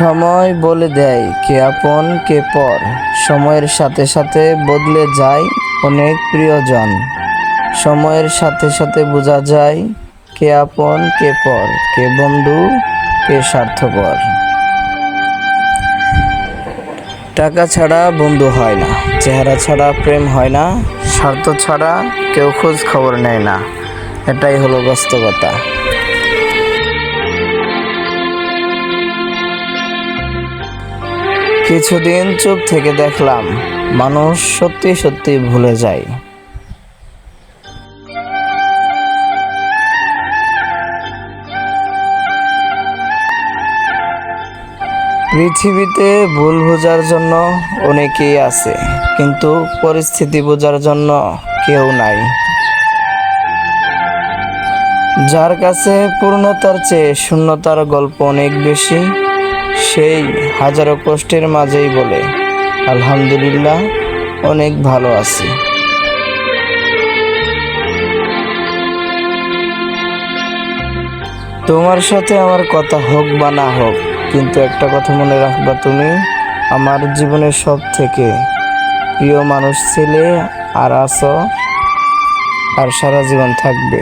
সময় বলে দেয়, কে আপন, কে পর। সময়ের সাথে সাথে বদলে যায় অনেক প্রিয়জন। সময়ের সাথে সাথে বোঝা যায়, কে আপন, কে পর, কে বন্ধু, কে স্বার্থপর। টাকা ছাড়া বন্ধু হয় না, চেহারা ছাড়া প্রেম হয় না, স্বার্থ ছাড়া কেউ খোঁজ খবর নেয় না। এটাই হলো বাস্তবতা। কিছুদিন চুপ থেকে দেখলাম মানুষ সত্যি সত্যি ভুলে যায়। পৃথিবীতে ভুল বোঝার জন্য অনেকেই আছে, কিন্তু পরিস্থিতি বোঝার জন্য কেউ নাই। যার কাছে পূর্ণতার চেয়ে শূন্যতার গল্প অনেক বেশি সেই হাজারো কষ্টের মাঝেই বলে, আলহামদুলিল্লাহ, অনেক ভালো আছি। তোমার সাথে আমার কথা হোক বা না হোক, কিন্তু একটা কথা মনে রাখবা তুমি, আমার জীবনের সব থেকে প্রিয় মানুষ ছিলে আর আছো, আর সারা জীবন থাকবে।